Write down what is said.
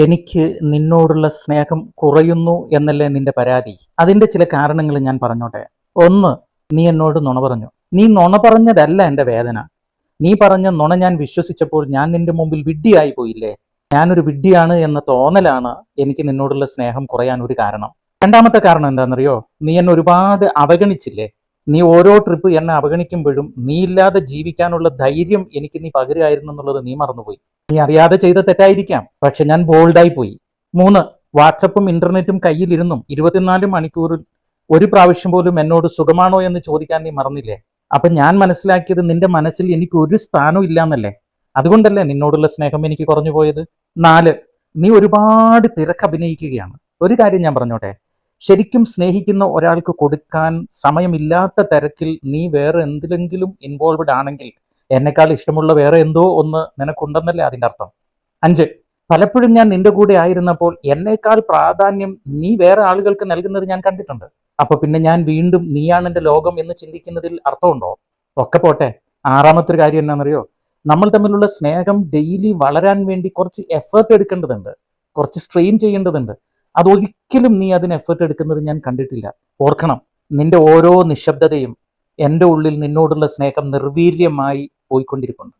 എനിക്ക് നിന്നോടുള്ള സ്നേഹം കുറയുന്നു എന്നല്ലേ നിന്റെ പരാതി? അതിന്റെ ചില കാരണങ്ങൾ ഞാൻ പറഞ്ഞോട്ടെ. ഒന്ന് നീ എന്നോട് നുണ പറഞ്ഞു. നീ നുണ പറഞ്ഞതല്ല എന്റെ വേദന. നീ പറഞ്ഞ നുണ ഞാൻ വിശ്വസിച്ചപ്പോൾ ഞാൻ നിന്റെ മുമ്പിൽ വിഡ്ഢിയായി പോയില്ലേ? ഞാനൊരു വിഡ്ഢിയാണ് എന്ന തോന്നലാണ് എനിക്ക് നിന്നോടുള്ള സ്നേഹം കുറയാൻ ഒരു കാരണം. രണ്ടാമത്തെ കാരണം എന്താണെന്നറിയോ? നീ എന്നെ ഒരുപാട് അവഗണിച്ചില്ലേ? നീ ഓരോ ട്രിപ്പ് എന്നെ അവഗണിക്കുമ്പോഴും നീ ഇല്ലാതെ ജീവിക്കാനുള്ള ധൈര്യം എനിക്ക് നീ പകരുമായിരുന്നു എന്നുള്ളത് നീ മറന്നുപോയി. നീ അറിയാതെ ചെയ്ത തെറ്റായിരിക്കാം പക്ഷെ ഞാൻ ബോൾഡായി പോയി. മൂന്ന് വാട്സപ്പും ഇന്റർനെറ്റും കയ്യിലിരുന്നും ഇരുപത്തിനാല് മണിക്കൂറിൽ ഒരു പ്രാവശ്യം പോലും എന്നോട് സുഖമാണോ എന്ന് ചോദിക്കാൻ നീ മറന്നില്ലേ? അപ്പൊ ഞാൻ മനസ്സിലാക്കിയത് നിന്റെ മനസ്സിൽ എനിക്ക് ഒരു സ്ഥാനവും ഇല്ലാന്നല്ലേ? അതുകൊണ്ടല്ലേ നിന്നോടുള്ള സ്നേഹം എനിക്ക് കുറഞ്ഞു പോയത് നാല് നീ ഒരുപാട് തിരക്ക് അഭിനയിക്കുകയാണ് ഒരു കാര്യം ഞാൻ പറഞ്ഞോട്ടെ ശരിക്കും സ്നേഹിക്കുന്ന ഒരാൾക്ക് കൊടുക്കാൻ സമയമില്ലാത്ത തിരക്കിൽ നീ വേറെ എന്തിലെങ്കിലും ഇൻവോൾവ്ഡ് ആണെങ്കിൽ എന്നെക്കാൾ ഇഷ്ടമുള്ള വേറെ എന്തോ ഒന്ന് നിനക്കുണ്ടെന്നല്ലേ അതിന്റെ അർത്ഥം. അഞ്ച് പലപ്പോഴും ഞാൻ നിന്റെ കൂടെ ആയിരുന്നപ്പോൾ എന്നേക്കാൾ പ്രാധാന്യം നീ വേറെ ആളുകൾക്ക് നൽകുന്നത് ഞാൻ കണ്ടിട്ടുണ്ട്. അപ്പൊ പിന്നെ ഞാൻ വീണ്ടും നീയാണ് എന്റെ ലോകം എന്ന് ചിന്തിക്കുന്നതിൽ അർത്ഥമുണ്ടോ? ഒക്കെ പോട്ടെ. ആറാമത്തെ ഒരു കാര്യം എന്നാണെന്നറിയോ നമ്മൾ തമ്മിലുള്ള സ്നേഹം ഡെയിലി വളരാൻ വേണ്ടി കുറച്ച് എഫേർട്ട് എടുക്കേണ്ടതുണ്ട്. കുറച്ച് സ്ട്രെയിൻ ചെയ്യേണ്ടതുണ്ട്. അതൊരിക്കലും നീ അതിന് എഫേർട്ട് എടുക്കുന്നത് ഞാൻ കണ്ടിട്ടില്ല. ഓർക്കണം നിന്റെ ഓരോ നിശബ്ദതയും എന്റെ ഉള്ളിൽ നിന്നോടുള്ള സ്നേഹം നിർവീര്യമായി പോയിക്കൊണ്ടിരിക്കുന്നു.